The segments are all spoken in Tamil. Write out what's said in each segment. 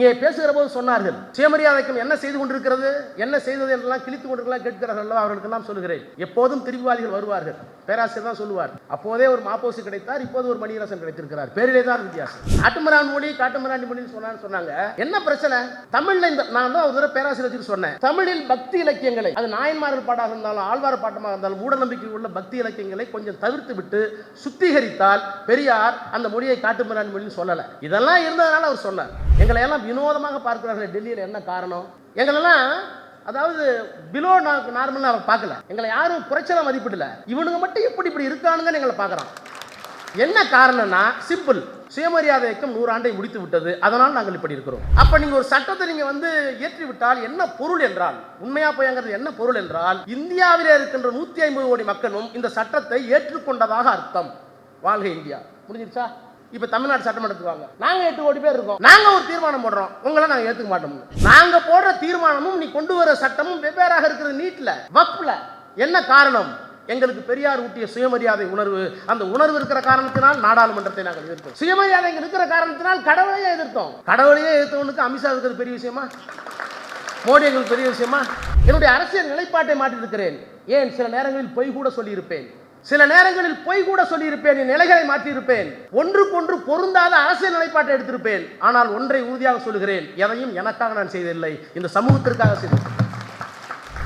இங்கே பேசுகிற போது சொன்னார்கள் சுயமரியாதைக்கும் என்ன செய்து கொண்டிருக்கிறது என்ன செய்தது என்றெல்லாம் கிழித்து கொண்டிருக்கலாம் கேட்கிறார்கள் அல்லவா? நான் சொல்லுகிறேன். எப்போதும் திருவிவாதிகள் வருவார்கள். பேராசிரியர் தான் சொல்லுவார். அப்போதே ஒரு மாப்போசு கிடைத்தார் இப்போது ஒரு மணியரசன் கிடைத்திருக்கிறார். பேரிலே தான் வித்தியாசம். காட்டுமிரான் மொழி காட்டுமிராண்டி மொழின்னு சொன்னான்னு சொன்னாங்க. என்ன பிரச்சனை? தமிழ்ல இந்த நான் தான் ஒரு தடவை பேராசிரியர் சொன்னேன். தமிழில் பக்தி இலக்கியங்களை அது நாயன்மார்கள் பாட்டாக இருந்தாலும் ஆழ்வார் பாட்டமாக இருந்தாலும் மூட நம்பிக்கை உள்ள பக்தி இலக்கியங்களை கொஞ்சம் தவிர்த்து விட்டு சுத்திகரித்தால் பெரியார் அந்த மொழியை காட்டுமிராண்டி மொழின்னு சொல்லலை. இதெல்லாம் இருந்ததுனால அவர் சொன்னார். எங்களை எல்லாம் வினோதமாக பார்க்கிறார்கள் டெல்லியில் என்ன காரணம்? எங்களெல்லாம் அதாவது பிலோ நார்மலாக அவன் பார்க்கல. எங்களை யாரும் குறைச்சலாம் மதிப்பிடல. இவனுங்க மட்டும் இப்படி இப்படி இருக்கானுங்கன்னு எங்களை பார்க்குறான். என்ன காரணம்னா சிம்பிள் சுயமரியாதை இயக்கம் நூறாண்டை முடித்து விட்டது. அதனால் நாங்கள் இப்படி இருக்கிறோம். அப்ப நீங்க ஒரு சட்டத்தை நீங்க வந்து ஏற்றி விட்டால் என்ன பொருள் என்றால் உண்மையா போயங்கிறது என்ன பொருள் என்றால் இந்தியாவிலே இருக்கின்ற நூத்தி ஐம்பது கோடி மக்களும் இந்த சட்டத்தை ஏற்றுக்கொண்டதாக அர்த்தம். வாழ்க இந்தியா. முடிஞ்சிருச்சா இப்ப தமிழ்நாடு சட்டமன்றத்துக்கு வாங்க. நாங்க எட்டு கோடி பேர் இருக்கோம். நாங்க ஒரு தீர்மானம் போடுறோம். உங்களை நாங்க ஏத்துக்க மாட்டோம். நாங்க போடுற தீர்மானமும் நீ கொண்டு வர சட்டமும் வெவ்வேறாக இருக்கிறது நீட்ல வக்ல என்ன காரணம்? எங்களுக்கு பெரியார் ஊட்டிய சுயமரியாதை உணர்வு. அந்த உணர்வு இருக்கிற காரணத்தினால் நாடாளுமன்றத்தை நாங்கள் எதிர்த்தோம். சுயமரியாதை இருக்கிற காரணத்தினால் கடவுளையே எதிர்த்தோம். கடவுளையே எதிர்த்தவனுக்கு அமித்ஷா இருக்கிறது பெரிய விஷயமா? மோடி எங்களுக்கு பெரிய விஷயமா? என்னுடைய அரசியல் நிலைப்பாட்டை மாற்றியிருக்கிறேன். ஏன் சில நேரங்களில் பொய் கூட சொல்லியிருப்பேன். சில நேரங்களில் பொய் கூட சொல்லியிருப்பேன் என் நிலைகளை மாற்றியிருப்பேன். ஒன்றுக்கொன்று பொருந்தாத அரசியல் நிலைப்பாட்டை எடுத்திருப்பேன். ஆனால் ஒன்றை உறுதியாக சொல்கிறேன் எதையும் எனக்காக நான் செய்ததில்லை இந்த சமூகத்திற்காக செய்தேன்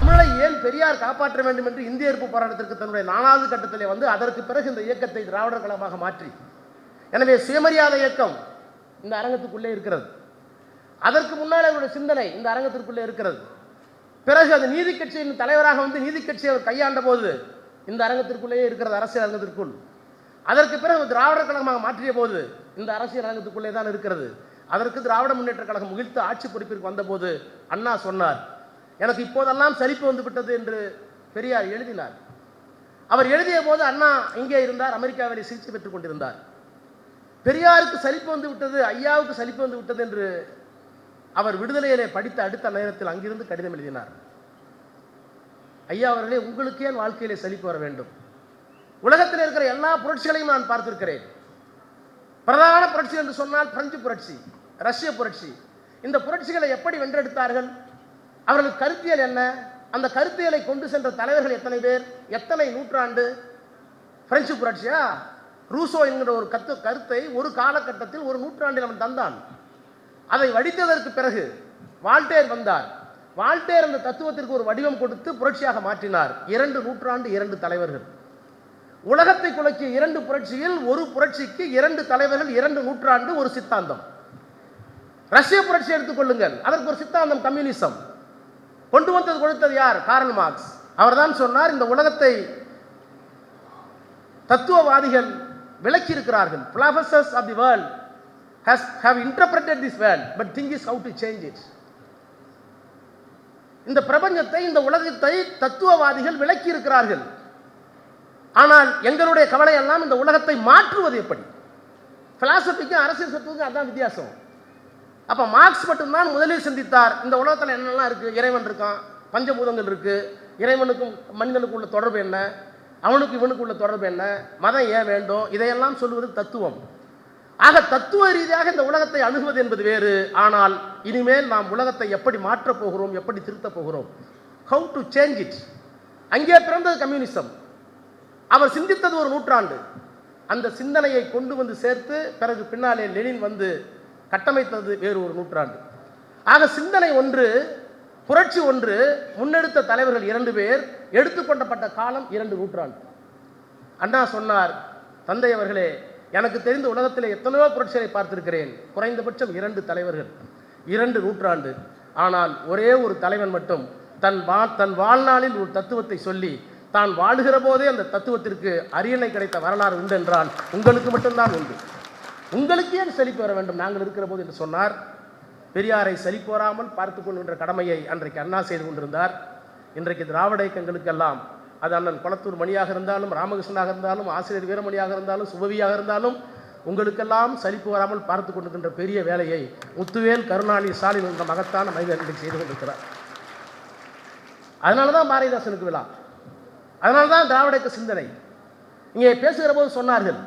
தமிழை ஏன் பெரியார் காப்பாற்ற வேண்டும் என்று இந்திய எதிர்ப்பு போராட்டத்திற்கு தன்னுடைய நாலாவது கட்டத்திலே வந்து அதற்கு பிறகு இந்த இயக்கத்தை திராவிடர் கழகமாக மாற்றி. எனவே சுயமரியாதை இயக்கம் இந்த அரங்கத்துக்குள்ளே இருக்கிறது. அதற்கு முன்னால் அவருடைய சிந்தனை இந்த அரங்கத்திற்குள்ளே இருக்கிறது. பிறகு அது நீதி கட்சியின் தலைவராக வந்து நீதி கட்சியை அவர் கையாண்ட போது இந்த அரங்கத்திற்குள்ளேயே இருக்கிறது அரசியல் அரங்கத்திற்குள். அதற்கு பிறகு திராவிடர் கழகமாக மாற்றிய போது இந்த அரசியல் அரங்கத்துக்குள்ளே தான் இருக்கிறது. அதற்கு திராவிட முன்னேற்ற கழகம் முகிழ்த்து ஆட்சி பொறுப்பிற்கு வந்தபோது அண்ணா சொன்னார் எனக்கு இப்போதெல்லாம் சலிப்பு வந்து விட்டது என்று பெரியார் எழுதினார். அவர் எழுதிய போது அண்ணா இங்கே இருந்தார் அமெரிக்காவில் சிகிச்சை பெற்றுக் கொண்டிருந்தார். பெரியாருக்கு சலிப்பு வந்து விட்டது ஐயாவுக்கு சலிப்பு வந்து விட்டது என்று அவர் விடுதலையிலே படித்த அடுத்த நேரத்தில் அங்கிருந்து கடிதம் எழுதினார். ஐயா அவர்களே உங்களுக்கு ஏன் வாழ்க்கையிலே செழிப்பு வர வேண்டும். உலகத்தில் இருக்கிற எல்லா புரட்சிகளையும் நான் பார்த்திருக்கிறேன். பிரதான புரட்சி என்று சொன்னால் பிரெஞ்சு புரட்சி ரஷ்ய புரட்சி. இந்த புரட்சிகளை எப்படி வென்றெடுத்தார்கள்? அவர்கள் கருத்தியல் என்ன? அந்த கருத்தியலை கொண்டு சென்ற தலைவர்கள் எத்தனை பேர்? எத்தனை நூற்றாண்டு? பிரெஞ்சு புரட்சியா? ரூசோ என்கிற ஒரு கத்து கருத்தை ஒரு காலகட்டத்தில் ஒரு நூற்றாண்டில் அவன் தந்தான். அதை வடித்ததற்கு பிறகு வால்டேர் வந்தார். வால்டேர் அந்த தத்துவத்திற்கு ஒரு வடிவம் கொடுத்து புரட்சியாக மாற்றினார். இரண்டு நூற்றாண்டு இரண்டு தலைவர்கள். உலகத்தை குலைக்கிய இரண்டு புரட்சியில் ஒரு புரட்சிக்கு இரண்டு தலைவர்கள் இரண்டு நூற்றாண்டு ஒரு சித்தாந்தம். ரஷ்ய புரட்சி எடுத்துக்கொள்ளுங்கள் அதற்கு ஒரு சித்தாந்தம் கம்யூனிசம். கொண்டு வந்தது கொடுத்தது யார்? Karl Marx. அவர்தான் சொன்னார் இந்த உலகத்தை தத்துவவாதிகள் விளக்கி இருக்கிறார்கள் philosophers the world world has have interpreted this world but thing is how to change இந்த பிரபஞ்சத்தை இந்த உலகத்தை தத்துவவாதிகள் விளக்கி இருக்கிறார்கள் ஆனால் எங்களுடைய கவலை எல்லாம் இந்த உலகத்தை மாற்றுவது எப்படி? பிலாசபிக்கும் அரசியல் சத்துவத்துக்கும் அதுதான் வித்தியாசம். அப்ப மார்க்ஸ் மட்டும்தான் முதலில் சிந்தித்தார். இந்த உலகத்தில் என்னெல்லாம் இருக்கு? இறைவன் இருக்கான் பஞ்சபூதங்கள் இருக்கு. இறைவனுக்கும் மனிதனுக்கும் உள்ள தொடர்பு என்ன? அவனுக்கு இவனுக்கு உள்ள தொடர்பு என்ன? மதம் ஏன் வேண்டும்? இதையெல்லாம் சொல்வது தத்துவம். ஆக தத்துவ ரீதியாக இந்த உலகத்தை அணுகுவது என்பது வேறு. ஆனால் இனிமேல் நாம் உலகத்தை எப்படி மாற்றப் போகிறோம் எப்படி திருத்தப் போகிறோம்? ஹவு டு சேஞ்ச் இட் அங்கே பிறந்தது கம்யூனிசம். அவர் சிந்தித்தது ஒரு நூற்றாண்டு. அந்த சிந்தனையை கொண்டு வந்து சேர்த்து பிறகு பின்னாலே லெனின் வந்து கட்டமைத்தது வேறு ஒரு நூற்றாண்டு. ஆக சிந்தனை ஒன்று புரட்சி ஒன்று முன்னெடுத்த தலைவர்கள் இரண்டு பேர் எடுத்துக்கொண்டப்பட்ட காலம் இரண்டு நூற்றாண்டு. அண்ணா சொன்னார் தந்தை அவர்களே எனக்கு தெரிந்த உலகத்தில் எத்தனையோ புரட்சிகளை பார்த்திருக்கிறேன். குறைந்தபட்சம் இரண்டு தலைவர்கள். இரண்டு நூற்றாண்டு. ஆனால் ஒரே ஒரு தலைவன் மட்டும் தன் வா தன் வாழ்நாளில் ஒரு தத்துவத்தை சொல்லி தான் வாழுகிற போதே அந்த தத்துவத்திற்கு அரியணை கிடைத்த வரலாறு உண்டு என்றால் உங்களுக்கு மட்டும்தான் உண்டு. உங்களுக்கு ஏன் செழிப்பு வர வேண்டும்? நாங்கள் இருக்கிற போது என்று சொன்னார். பெரியாரை செழிப்பு வராமல் பார்த்து கொள்கின்ற கடமையை அன்றைக்கு அண்ணா செய்து கொண்டிருந்தார். இன்றைக்கு திராவிட இயக்கங்களுக்கெல்லாம் அது அண்ணன் குளத்தூர் மணியாக இருந்தாலும் ராமகிருஷ்ணனாக இருந்தாலும் ஆசிரியர் வீரமணியாக இருந்தாலும் சுபவியாக இருந்தாலும் உங்களுக்கெல்லாம் சலிப்பு வராமல் பார்த்து கொண்டிருக்கின்ற பெரிய வேலையை முத்துவேல் கருணாநிதி ஸ்டாலின் என்ற மகத்தான மனிதர் இன்றைக்கு செய்து கொண்டிருக்கிறார். அதனால தான் பாரதிதாசனுக்கு விழா. அதனால தான் திராவிட சிந்தனை. இங்கே பேசுகிற போது சொன்னார்கள்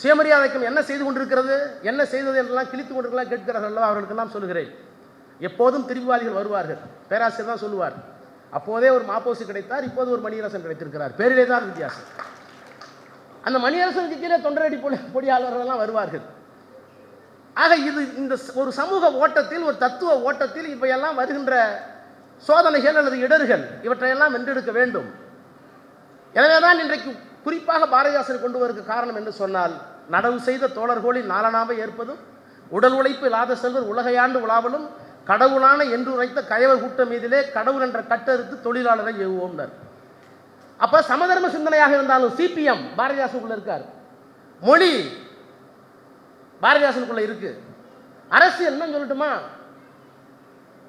சுயமரியாதைக்கும் என்ன செய்து கொண்டிருக்கிறது என்ன செய்தது என்றெல்லாம் கிழித்து கொண்டிருக்கலாம் கேட்கிறார்கள் அல்லவா அவர்களுக்கு நான் சொல்லுகிறேன். எப்போதும் திருவிவாதிகள் வருவார்கள் பேராசிரியர் தான் சொல்லுவார். அப்போதே ஒரு மாப்போசி கிடைத்தார் இப்போது ஒரு மணியரசன் கிடைத்திருக்கிறார். பேரிலே தான் வித்தியாசம். அந்த மணியரசனுக்கு கீழே தொண்டரடி பொடி பொடியாளர்கள்லாம் வருவார்கள். ஆக இது இந்த ஒரு சமூக ஓட்டத்தில் ஒரு தத்துவ ஓட்டத்தில் இவையெல்லாம் வருகின்ற சோதனைகள் அல்லது இடர்கள் இவற்றையெல்லாம் வென்றெடுக்க வேண்டும். எனவே தான் இன்றைக்கு குறிப்பாக பாரதிதாசன் கொண்டு வருவதற்கு காரணம் என்று சொன்னால் நடவு செய்த தோழர்களின் நாலனாவை ஏற்பதும் உடல் உழைப்பு இல்லாத செல்வர் உலகையாண்டு உலாவலும் கடவுளான என்று உரைத்த கயவர் கூட்டம் மீதிலே கடவுள் என்ற கட்டறுத்து தொழிலாளரை ஏவுவோம்னர். அப்ப சமதர்ம சிந்தனையாக இருந்தாலும் சிபிஎம் பாரதிதாசனுக்குள்ள இருக்கார். மொழி பாரதிதாசனுக்குள்ள இருக்கு. அரசியல் என்ன சொல்லட்டுமா?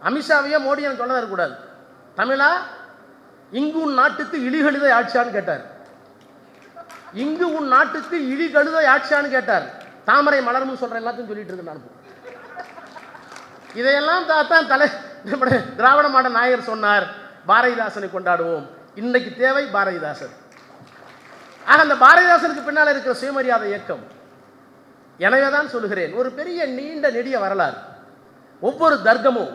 அமித்ஷாவையோ மோடியை சொல்ல இருக்கக்கூடாது தமிழா இங்கு உன் நாட்டுக்கு இழிகழுதை ஆட்சியான்னு கேட்டார். இங்கு உன் நாட்டுக்கு இழிகழுதை ஆட்சியான்னு கேட்டார். தாமரை மலர்னு சொல்ற எல்லாத்தையும் சொல்லிட்டு இருக்கேன் நான். இதையெல்லாம் தான் தலை நம்முடைய திராவிட மாட நாயகர் சொன்னார் பாரதிதாசனை கொண்டாடுவோம். இன்னைக்கு தேவை பாரதிதாசன். ஆக அந்த பாரதிதாசனுக்கு பின்னால் இருக்கிற சுயமரியாதை இயக்கம். எனவே தான் சொல்லுகிறேன் ஒரு பெரிய நீண்ட நெடிய வரலாறு. ஒவ்வொரு தர்க்கமும்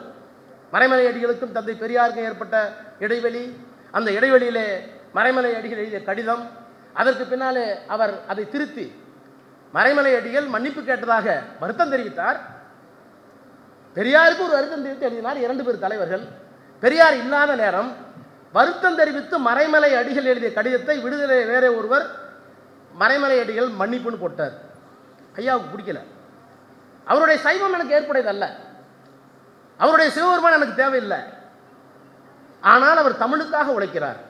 மறைமலை அடிகளுக்கும் தந்தை பெரியாருக்கும் ஏற்பட்ட இடைவெளி அந்த இடைவெளியிலே மறைமலை அடிகள் எழுதிய கடிதம் அதற்கு பின்னாலே அவர் அதை திருத்தி மறைமலை அடிகள் மன்னிப்பு கேட்டதாக வருத்தம் தெரிவித்தார். பெரியாருக்கு ஒரு வருத்தம் தெரிவித்து எழுதினார். இரண்டு பேர் தலைவர்கள். பெரியார் இல்லாத நேரம் வருத்தம் தெரிவித்து மறைமலை அடிகள் எழுதிய கடிதத்தை விடுதலை வேற ஒருவர் மறைமலை அடிகள் மன்னிப்புன்னு போட்டார். ஐயாவுக்கு பிடிக்கல. அவருடைய சைவம் எனக்கு ஏற்புடையதல்ல. அவருடைய சிவபெருமான் எனக்கு தேவையில்லை. ஆனால் அவர் தமிழுக்காக உழைக்கிறார்.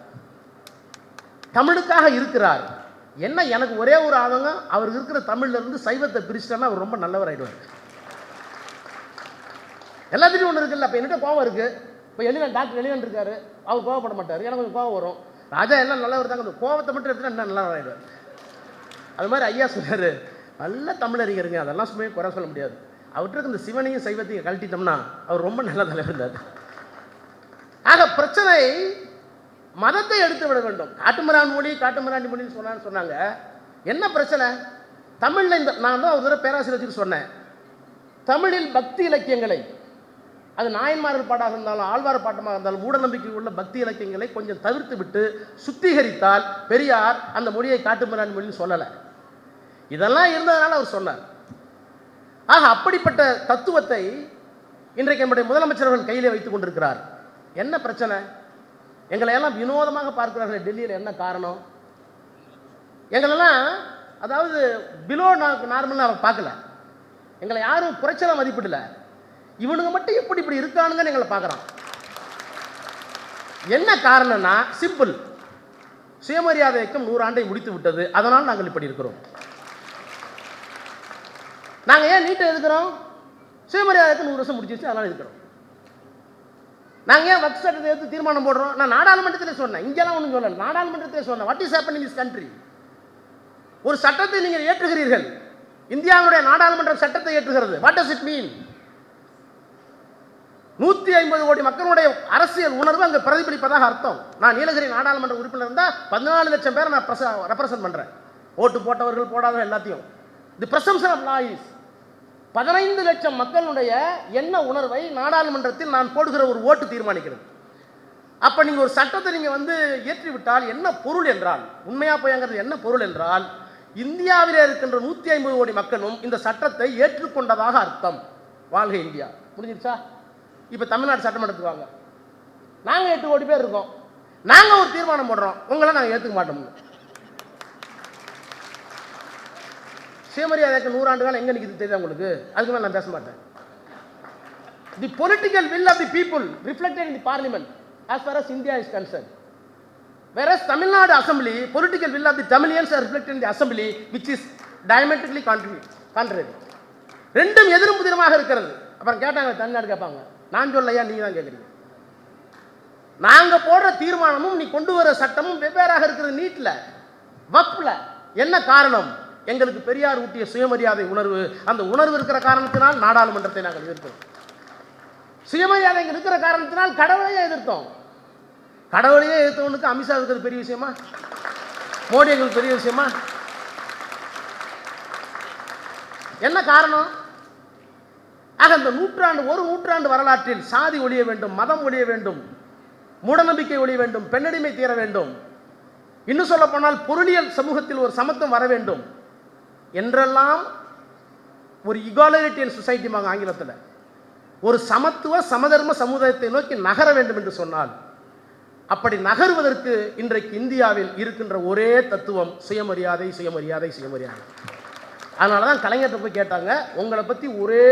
தமிழுக்காக இருக்கிறார். என்ன எனக்கு ஒரே ஒரு ஆதங்கம் அவர் இருக்கிற தமிழ்ல இருந்து சைவத்தை பிரிச்சிட்டேன்னா அவர் ரொம்ப நல்லவர் ஆயிடுவார் எல்லாத்துலேயும் ஒன்று இருக்குல்ல. இப்போ என்கிட்ட கோவம் இருக்குது இப்போ எலிவன் டாக்டர் எலிவன் இருக்காரு அவர் கோவப்பட மாட்டார் எனக்கு கொஞ்சம் கோவம் வரும். ராஜா எல்லாம் நல்லவர் தாங்க அந்த கோவத்தை மட்டும் எடுத்துட்டா என்ன நல்லா ஆயிடுவார் அது மாதிரி ஐயா சொன்னார் நல்ல தமிழறிஞருங்க அதெல்லாம் சும்மா குறை சொல்ல முடியாது. அவர்கிட்ட இந்த சிவனையும் சைவத்தையும் கழட்டிட்டோம்னா அவர் ரொம்ப நல்ல தலைவர் இருந்தார். ஆக பிரச்சனை மதத்தை எடுத்து விட வேண்டும். காட்டுமிரான் மொழி காட்டுமிராண்டி மொழின்னு சொன்னான்னு சொன்னாங்க. என்ன பிரச்சனை? தமிழில் இந்த நான் தான் ஒரு தடவை பேராசிரியர் வச்சுட்டு சொன்னேன். தமிழில் பக்தி இலக்கியங்களை அது நாயன்மார்கள் பாட்டாக இருந்தாலும் ஆழ்வார் பாட்டமாக இருந்தாலும் மூடநம்பிக்கை உள்ள பக்தி இலக்கியங்களை கொஞ்சம் தவிர்த்து விட்டு சுத்திகரித்தால் பெரியார் அந்த மொழியை காட்டுமிரான் மொழின்னு சொல்லலை. இதெல்லாம் இருந்ததுனால அவர் சொன்னார். ஆக அப்படிப்பட்ட தத்துவத்தை இன்றைக்கு நம்முடைய முதலமைச்சர்கள் கையிலே வைத்துக் கொண்டிருக்கிறார். என்ன பிரச்சனை? எங்களை எல்லாம் வினோதமாக பார்க்கிறார்கள் டெல்லியில் என்ன காரணம்? எங்களெல்லாம் அதாவது பிலோ நார்மலாக அவர் பார்க்கல. எங்களை யாரும் குறைச்சலாக மதிப்பிடலை. இவனுங்க மட்டும் எப்படி இப்படி இருக்கானுங்கன்னு எங்களை பார்க்குறான். என்ன காரணம்னா சிம்பிள் சுயமரியாதை இயக்கம் நூறாண்டை முடித்து விட்டது. அதனால் நாங்கள் இப்படி இருக்கிறோம். நாங்கள் ஏன் நீட்டை எதுக்கிறோம்? சுயமரியாதைக்கு நூறு வருஷம் முடிச்சிச்சு அதனால் இருக்கிறோம். நாங்கள் ஏன் வக்ஃப் சட்டத்தை எடுத்து தீர்மானம் போடுறோம்? நான் நாடாளுமன்றத்திலே சொன்னேன். இங்கெல்லாம் ஒன்றும் சொல்லலை. நாடாளுமன்றத்திலே சொன்னேன். What is happen in this country ஒரு சட்டத்தை நீங்கள் ஏற்றுகிறீர்கள். இந்தியாவுடைய நாடாளுமன்ற சட்டத்தை ஏற்றுகிறது. வாட் டஸ் இட் மீன் நூற்றி ஐம்பது கோடி மக்களுடைய அரசியல் உணர்வு அங்கே பிரதிபலிப்பதாக அர்த்தம். நான் நீலகிரி நாடாளுமன்ற உறுப்பினர் இருந்தால் பதினாலு லட்சம் பேரை நான் ரெப்ரசன்ட் பண்ணுறேன் ஓட்டு போட்டவர்கள் போடாதவர்கள் எல்லாத்தையும். தி பிரசம்சன் ஆஃப் லாயிஸ் பதினைந்து லட்சம் மக்களுடைய என்ன உணர்வை நாடாளுமன்றத்தில் நான் போடுகிற ஒரு ஓட்டு தீர்மானிக்கிறது. அப்போ நீங்கள் ஒரு சட்டத்தை நீங்கள் வந்து ஏற்றிவிட்டால் என்ன பொருள் என்றால் உண்மையாக போயாங்கிறது என்ன பொருள் என்றால் இந்தியாவிலே இருக்கின்ற நூற்றி ஐம்பது கோடி மக்களும் இந்த சட்டத்தை ஏற்றுக்கொண்டதாக அர்த்தம். வாழ்க இந்தியா. முடிஞ்சிருச்சா? இப்போ தமிழ்நாடு சட்டமன்றத்துக்கு வாங்க. நாங்கள் எட்டு கோடி பேர் இருக்கோம். நாங்கள் ஒரு தீர்மானம் போடுறோம். உங்களை நாங்கள் ஏற்றுக்க மாட்டோம் சுயமரியாதைக்கு நூறாண்டு காலம் எங்கே நிற்கிது தெரியாது உங்களுக்கு? அதுக்கு மேலே நான் பேச மாட்டேன். The political will of the people reflected in the parliament as far as India is concern Whereas Tamil Nadu Assembly, political will of the Tamilians are reflected in the Assembly, which is diametrically contrary. ரெண்டும் எதிரும் புதிரமாக இருக்கிறது. அப்புறம் கேட்டாங்க தமிழ்நாடு கேட்பாங்க. நான் சொல்லையா நீ தான் கேட்குறீங்க நாங்கள் போடுற தீர்மானமும் நீ கொண்டு வர சட்டமும் வெவ்வேறாக இருக்கிறது நீட்டில் வப்பில். என்ன காரணம்? எங்களுக்கு பெரியார் ஊட்டிய சுயமரியாதை உணர்வு. அந்த உணர்வு இருக்கிற காரணத்தினால் நாடாளுமன்றத்தை நாங்கள் எதிர்க்கிறோம் சுயமரியாதை இருக்கிற காரணத்தினால் கடவுளையே எதிர்த்தோம். கடவுளையே எதிர்த்தவனுக்கு அமித்ஷா இருக்கிறது பெரிய விஷயமா? மோடி எங்களுக்கு பெரிய விஷயமா? என்ன காரணம்? ஆக இந்த நூற்றாண்டு ஒரு நூற்றாண்டு வரலாற்றில் சாதி ஒழிய வேண்டும் மதம் ஒழிய வேண்டும் மூடநம்பிக்கை ஒழிய வேண்டும் பெண்ணடிமை தீர வேண்டும். இன்னும் சொல்ல போனால் பொருளியல் சமூகத்தில் ஒரு சமத்துவம் வர வேண்டும் என்றெல்லாம் ஒரு இகாலிட்டியன் சொசைட்டிமாங்க ஆங்கிலத்தில். ஒரு சமத்துவ சமதர்ம சமுதாயத்தை நோக்கி நகர வேண்டும் என்று சொன்னால் அப்படி நகர்வதற்கு இன்றைக்கு இந்தியாவில் இருக்கின்ற ஒரே தத்துவம் சுயமரியாதை சுயமரியாதை சுயமரியாதை. அதனால தான் கலைஞர்கிட்ட போய் கேட்டாங்க. உங்களை பற்றி ஒரே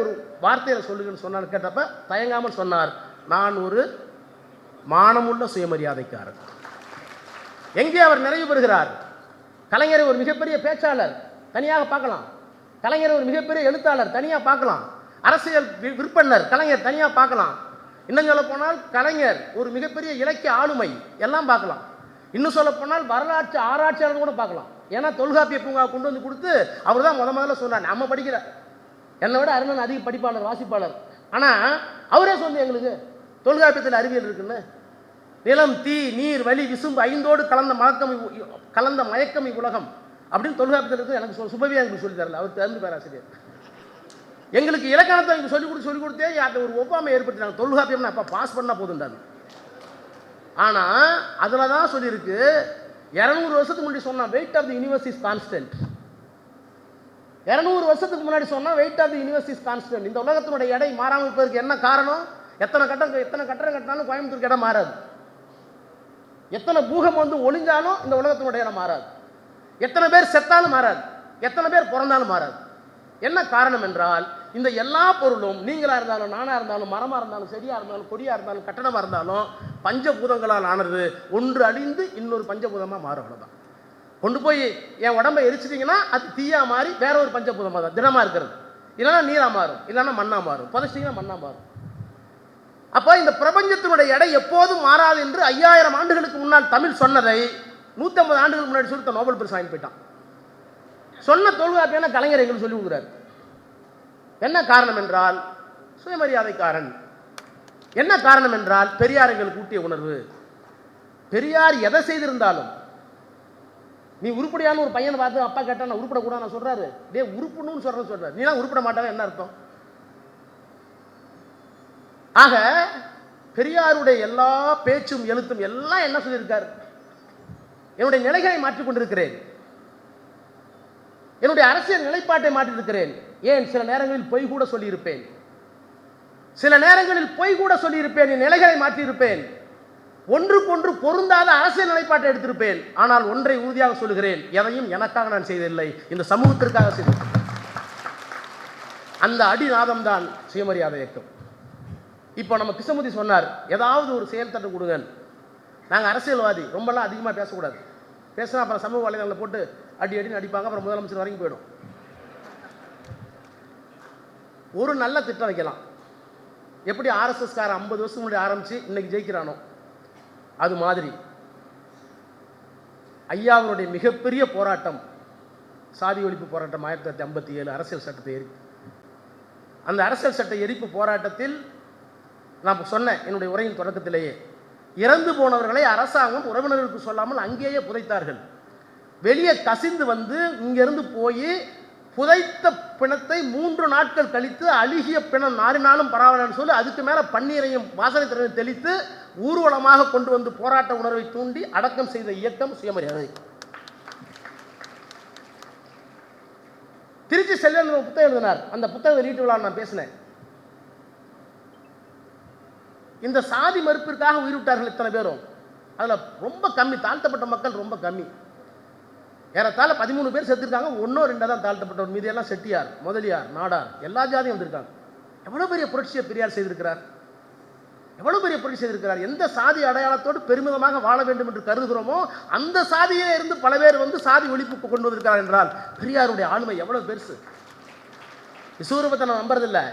ஒரு வார்த்தையில் சொல்லுங்கன்னு சொன்னார். கேட்டப்ப தயங்காமல் சொன்னார். நான் ஒரு மானமுள்ள சுயமரியாதைக்காரர் எங்கே அவர் நிறைவு பெறுகிறார்? கலைஞரை ஒரு மிகப்பெரிய பேச்சாளர். தனியாக பார்க்கலாம். கலைஞர் ஒரு மிகப்பெரிய எழுத்தாளர். தனியாக பார்க்கலாம். அரசியல் விற்பனர் கலைஞர் தனியாக பார்க்கலாம். இன்னும் சொல்ல போனால் கலைஞர் ஒரு மிகப்பெரிய இலக்கிய ஆளுமை. எல்லாம் பார்க்கலாம். இன்னும் சொல்லப்போனால் வரலாற்று ஆராய்ச்சியாளர் கூட பார்க்கலாம். ஏன்னா தொல்காப்பிய பூங்கா கொண்டு வந்து கொடுத்து அவர் தான் முத முதல்ல சொன்னார். நம்ம படிக்கிற என்னை விட அருணன் அதிக படிப்பாளர் வாசிப்பாளர். ஆனால் அவரே சொன்னது எங்களுக்கு. தொல்காப்பியத்தில் அறிவியல் இருக்குன்னு நிலம் தீ நீர் வலி விசும்பு ஐந்தோடு கலந்த மயக்கம் கலந்த மயக்கம் உலகம் அப்படின்னு தொல்காப்பியத்தில் இருக்கு. எனக்கு சொல் சுபவி எனக்கு சொல்லி தரல. அவர் தெரிந்து பேராசிரியர். எங்களுக்கு இலக்கணத்தை இங்க சொல்லிக் கொடுத்து சொல்லிக் கொடுத்தே அந்த ஒரு ஒவ்வாமை ஏற்படுத்தினாங்க. தொல்காப்பியம் அப்போ பாஸ் பண்ணால் போதுண்டாங்க ஆனால் அதில் தான் சொல்லியிருக்கு இரநூறு வருஷத்துக்கு முன்னாடி சொன்னால் weight of the universe is constant இரநூறு வருஷத்துக்கு முன்னாடி சொன்னால் weight of the universe is constant இந்த உலகத்தினுடைய எடை மாறாமல் இருப்பதற்கு என்ன காரணம்? எத்தனை கட்டம் எத்தனை கட்டடம் கட்டினாலும் கோயம்புத்தூருக்கு இடம் மாறாது. எத்தனை பூகம் வந்து ஒளிஞ்சாலும் இந்த உலகத்தினுடைய இடம் மாறாது. எத்தனை பேர் செத்தாலும் மாறாது. எத்தனை பேர் பிறந்தாலும் மாறாது. என்ன காரணம் என்றால் இந்த எல்லா பொருளும் நீங்களாக இருந்தாலும் நானாக இருந்தாலும் மரமாக இருந்தாலும் செடியாக இருந்தாலும் கொடியாக இருந்தாலும் கட்டடமாக இருந்தாலும் பஞ்சபூதங்களால் ஆனது ஒன்று அழிந்து இன்னொரு பஞ்சபூதமாக மாறும் அவ்வளோதான் கொண்டு போய் என் உடம்பை எரிச்சிட்டிங்கன்னா அது தீயாக மாறி வேற ஒரு பஞ்சபூதமாக தான் தினமாக இருக்கிறது. இல்லைன்னா நீராக மாறும் இல்லைன்னா மண்ணாக மாறும் புதைச்சிட்டிங்கன்னா மண்ணாக மாறும். அப்போ இந்த பிரபஞ்சத்தினுடைய எடை எப்போதும் மாறாது என்று ஐயாயிரம் ஆண்டுகளுக்கு முன்னால் தமிழ் சொன்னதை நூற்றம்பது ஆண்டுகளுக்கு முன்னாடி சுருத்த நோபல் பரிசு வாங்கி போயிட்டான். சொன்ன தொழுகாப்பியான கலைஞர் எங்களுக்கு சொல்லி கொடுக்குறாரு. என்ன காரணம் என்றால் சுயமரியாதைக்காரன். என்ன காரணம் என்றால் பெரியார் எங்களுக்கு ஊட்டிய உணர்வு. பெரியார் எதை செய்திருந்தாலும். நீ உருப்படியான ஒரு பையனை பார்த்து அப்பா கேட்டா நான் உருப்படக்கூடாது நான் சொல்றாரு. டே உருப்படணும்னு சொல்ற சொல்றாரு. நீ உருப்பட மாட்டாவே என்ன அர்த்தம்? ஆக பெரியாருடைய எல்லா பேச்சும் எழுத்தும் எல்லாம் என்ன சொல்லியிருக்காரு? என்னுடைய நிலைகளை மாற்றிக் கொண்டிருக்கிறேன் என்னுடைய அரசியல் நிலைப்பாட்டை மாற்றியிருக்கிறேன். ஏன் சில நேரங்களில் பொய் கூட சொல்லியிருப்பேன்? சில நேரங்களில் பொய் கூட சொல்லியிருப்பேன் என் நிலைகளை மாற்றியிருப்பேன். ஒன்றுக்கொன்று பொருந்தாத அரசியல் நிலைப்பாட்டை எடுத்திருப்பேன். ஆனால் ஒன்றை உறுதியாக சொல்லுகிறேன் எதையும் எனக்காக நான் செய்ததில்லை இந்த சமூகத்திற்காக செய்தேன் அந்த அடிநாதம் தான் சுயமரியாதை இயக்கம். இப்போ நம்ம கிருஷ்ணமூர்த்தி சொன்னார் ஏதாவது ஒரு செயல் தட்டு கொடுங்க நாங்கள் அரசியல்வாதி ரொம்பலாம் அதிகமாக பேசக்கூடாது. பேசினா அப்புறம் சமூக வலைதளங்களில் போட்டு அடி அடின்னு அடிப்பாங்க அப்புறம் முதலமைச்சர் வரைக்கும் போயிடும். ஒரு நல்ல திட்டம் வைக்கலாம். எப்படி ஆர்எஸ்எஸ் கார ஐம்பது வருஷம் முன்னாடி ஆரம்பித்து இன்னைக்கு ஜெயிக்கிறானோ? அது மாதிரி. ஐயாவுடைய மிகப்பெரிய போராட்டம் சாதி ஒழிப்பு போராட்டம் ஆயிரத்தி தொள்ளாயிரத்தி ஐம்பத்தி ஏழு அரசியல் சட்டத்தை எரிப்பு அந்த அரசியல் சட்ட எரிப்பு போராட்டத்தில் நான் சொன்னேன் என்னுடைய உரையின் தொடக்கத்திலேயே இறந்து போனவர்களை அரசாங்கம் உறவினர்களுக்கு சொல்லாமல் அங்கேயே புதைத்தார்கள். வெளியே கசிந்து வந்து இங்கிருந்து போய் புதைத்த பிணத்தை மூன்று நாட்கள் கழித்து அழுகிய பிணம் நாரினாலும் பரவாயில்லன்னு சொல்லி அதுக்கு மேலே பன்னீரையும் வாசனை திறனையும் தெளித்து ஊர்வலமாக கொண்டு வந்து போராட்ட உணர்வை தூண்டி அடக்கம் செய்த இயக்கம் சுயமரியாதை. திருச்சி செல்வன் புத்தகம் எழுதினார். அந்த புத்தகம் வெளியிட்டு விழா நான் பேசினேன். இந்த சாதி மறுப்பிற்காக உயிரிட்டார்கள் இத்தனை பேரும் அதில் ரொம்ப கம்மி தாழ்த்தப்பட்ட மக்கள் ரொம்ப கம்மி. ஏறத்தாழ பதிமூணு பேர் செத்துருக்காங்க ஒன்றோ ரெண்டாக தான் தாழ்த்தப்பட்டவர். மீதி எல்லாம் செட்டியார் முதலியார் நாடார் எல்லா ஜாதியும் வந்திருக்காங்க. எவ்வளோ பெரிய புரட்சியை பெரியார் செய்திருக்கிறார்? எவ்வளோ பெரிய புரட்சி செய்திருக்கிறார்? எந்த சாதி அடையாளத்தோடு பெருமிதமாக வாழ வேண்டும் என்று கருதுகிறோமோ அந்த சாதியிலே இருந்து பல பேர் வந்து சாதி ஒழிப்பு கொண்டு வந்திருக்கிறார் என்றால் பெரியாருடைய ஆளுமை எவ்வளோ பெருசு? விசுவரூபத்தை நான் நம்புறதில்லை.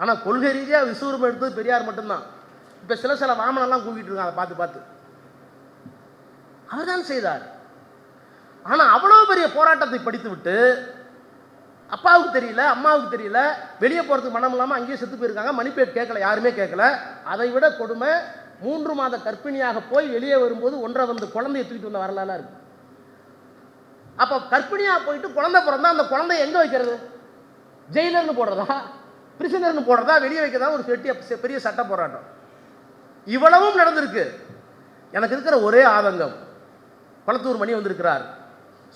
ஆனால் கொள்கை ரீதியாக விசுவரூபம் எடுத்தது பெரியார் மட்டும்தான். இப்போ சில சில வாமனெல்லாம் கூப்பிட்டு இருக்காங்க அதை பார்த்து பார்த்து. அவர்தான் செய்தார். ஆனால் அவ்வளோ பெரிய போராட்டத்தை படித்து விட்டு அப்பாவுக்கு தெரியல அம்மாவுக்கு தெரியல வெளியே போகிறதுக்கு மனம் இல்லாமல் அங்கேயே செத்து போயிருக்காங்க. மணிப்பேட் கேட்கல யாருமே கேட்கல. அதை விட கொடுமை மூன்று மாத கர்ப்பிணியாக போய் வெளியே வரும்போது ஒன்றரை வந்து குழந்தைய தூக்கிட்டு வந்த வரலாறுலாம் இருக்கு. அப்போ கர்ப்பிணியாக போயிட்டு குழந்தை பிறந்தா அந்த குழந்தைய எங்கே வைக்கிறது? ஜெயிலர்னு போடுறதா? பிரிசனர்னு போடுறதா? வெளியே வைக்கிறதா? ஒரு பெரிய பெரிய சட்ட போராட்டம். இவ்வளவும் நடந்திருக்கு. எனக்கு இருக்கிற ஒரே ஆதங்கம் குளத்தூர் மணி வந்திருக்கிறார்.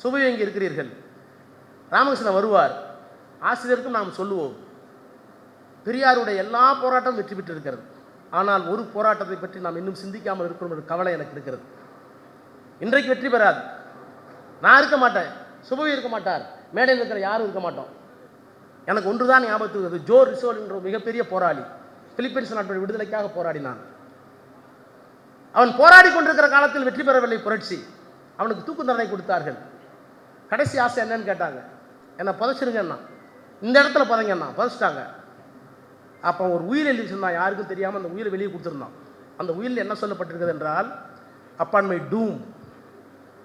சுபவி இங்கே இருக்கிறீர்கள்? ராமகிருஷ்ணன் வருவார். ஆசிரியருக்கும் நாம் சொல்லுவோம் பெரியாருடைய எல்லா போராட்டமும் வெற்றி பெற்று இருக்கிறது ஆனால் ஒரு போராட்டத்தை பற்றி நாம் இன்னும் சிந்திக்காமல் இருக்கிறோம் ஒரு கவலை எனக்கு இருக்கிறது. இன்றைக்கு வெற்றி பெறாது. நான் இருக்க மாட்டேன். சுபவி இருக்க மாட்டார். மேடையில் இருக்கிற யாரும் இருக்க மாட்டோம். எனக்கு ஒன்றுதான் ஞாபகத்துக்கு வருது. ஜோ ரிசோல் என்ற மிகப்பெரிய போராளி பிலிப்பைன்ஸ் நாட்டுடைய விடுதலைக்காக போராடினான். அவன் போராடி கொண்டிருக்கிற காலத்தில் வெற்றி பெறவில்லை புரட்சி. அவனுக்கு தூக்கு தண்டனை கொடுத்தார்கள். கடைசி ஆசை என்னன்னு கேட்டாங்க. என்னை புதைச்சிருங்கண்ணா இந்த இடத்துல புதைங்கண்ணா புதைச்சிட்டாங்க. அப்போ ஒரு உயிர் எழுதி சொன்னால் யாருக்கும் தெரியாமல் அந்த உயிரை வெளியே கொடுத்துருந்தான். அந்த உயிரில் என்ன சொல்லப்பட்டிருக்கிறது என்றால் upon my tomb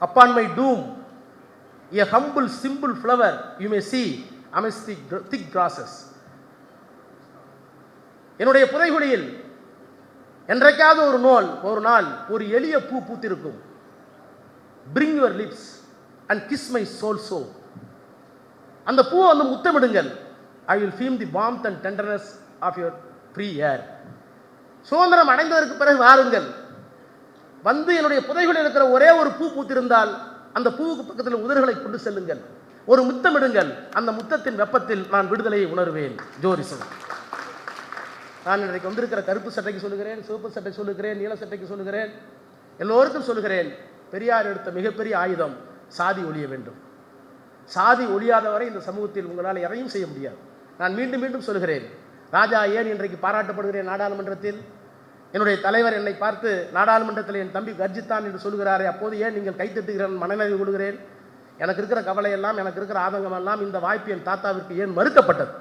upon my tomb a humble simple flower you may see amidst the thick grasses என்னுடைய புதைகுடியில் என்றைக்காவது ஒரு நோல் ஒரு நாள் ஒரு எளிய பூ பூத்திருக்கும். Bring your lips and kiss my soul so அந்த பூவை வந்து முத்தமிடுங்கள். I will feel the warmth and tenderness of your free air சுதந்திரம் அடைந்ததற்கு பிறகு வாருங்கள். வந்து என்னுடைய புதைகளில் இருக்கிற ஒரே ஒரு பூ பூத்திருந்தால் அந்த பூவுக்கு பக்கத்தில் உதிர்களை கொண்டு செல்லுங்கள். ஒரு முத்தமிடுங்கள். அந்த முத்தத்தின் வெப்பத்தில் நான் விடுதலையை உணர்வேன். ஜோரிசம் நான் இன்றைக்கு வந்திருக்கிற கருப்பு சட்டைக்கு சொல்லுகிறேன் சிவப்பு சட்டை சொல்லுகிறேன் நீல சட்டைக்கு சொல்லுகிறேன். எல்லோருக்கும் சொல்லுகிறேன் பெரியார் எடுத்த மிகப்பெரிய ஆயுதம். சாதி ஒழிய வேண்டும். சாதி ஒழியாதவரை இந்த சமூகத்தில் உங்களால் எதையும் செய்ய முடியாது. நான் மீண்டும் மீண்டும் சொல்கிறேன். ராஜா ஏன் இன்றைக்கு பாராட்டப்படுகிறேன் நாடாளுமன்றத்தில்? என்னுடைய தலைவர் என்னை பார்த்து நாடாளுமன்றத்தில் என் தம்பி கர்ஜித்தான் என்று சொல்கிறாரே அப்போது ஏன் நீங்கள் கைத்தட்டுகிறேன் மனநிறைவு கொள்கிறேன்? எனக்கு இருக்கிற கவலை எல்லாம் எனக்கு இருக்கிற ஆதங்கம் எல்லாம் இந்த வாய்ப்பு என் தாத்தாவிற்கு ஏன் மறுக்கப்பட்டது?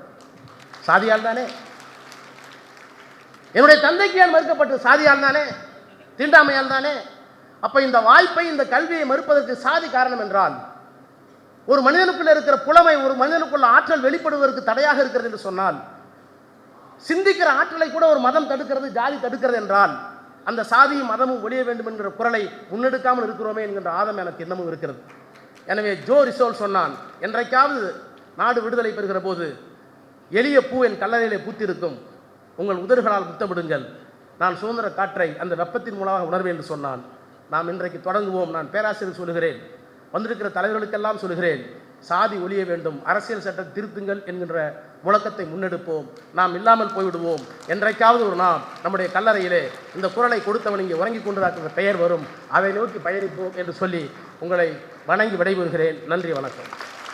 சாதியால் தானே? என்னுடைய தந்தைக்கு ஏன் மறுக்கப்பட்டது? சாதியால் தானே? தீண்டாமையால் தானே? அப்போ இந்த வாய்ப்பை இந்த கல்வியை மறுப்பதற்கு சாதி காரணம் என்றால் ஒரு மனிதனுக்குள்ள இருக்கிற புலமை ஒரு மனிதனுக்குள்ள ஆற்றல் வெளிப்படுவதற்கு தடையாக இருக்கிறது என்று சொன்னால் சிந்திக்கிற ஆற்றலை கூட ஒரு மதம் தடுக்கிறது ஜாதி தடுக்கிறது என்றால் அந்த சாதியும் மதமும் ஒழிய வேண்டும் என்கிற குரலை முன்னெடுக்காமல் இருக்கிறோமே என்கின்ற ஆதம் எனக்கு இன்னமும் இருக்கிறது. எனவே ஜோ ரிசோல் சொன்னான் என்றைக்காவது நாடு விடுதலை பெறுகிற போது எளிய பூ என் கல்லறையிலே பூத்திருக்கும். உங்கள் உதடுகளால் முத்தமிடுங்கள். நான் சுதந்திர காற்றை அந்த வெப்பத்தின் மூலமாக உணர்வேன் என்று சொன்னான். நாம் இன்றைக்கு தொடங்குவோம். நான் பேராசிரியர் சொல்கிறேன் வந்திருக்கிற தலைவர்களுக்கெல்லாம் சொல்கிறேன் சாதி ஒழிய வேண்டும். அரசியல் சட்டத்தை திருத்துங்கள் என்கின்ற முழக்கத்தை முன்னெடுப்போம். நாம் இல்லாமல் போய்விடுவோம். என்றைக்காவது ஒரு நாம் நம்முடைய கல்லறையிலே இந்த குரலை கொடுத்தவன் இங்கே உறங்கிக் கொண்டதாக பெயர் வரும். அதை நோக்கி பயணிப்போம் என்று சொல்லி உங்களை வணங்கி விடைபெறுகிறேன். நன்றி வணக்கம்.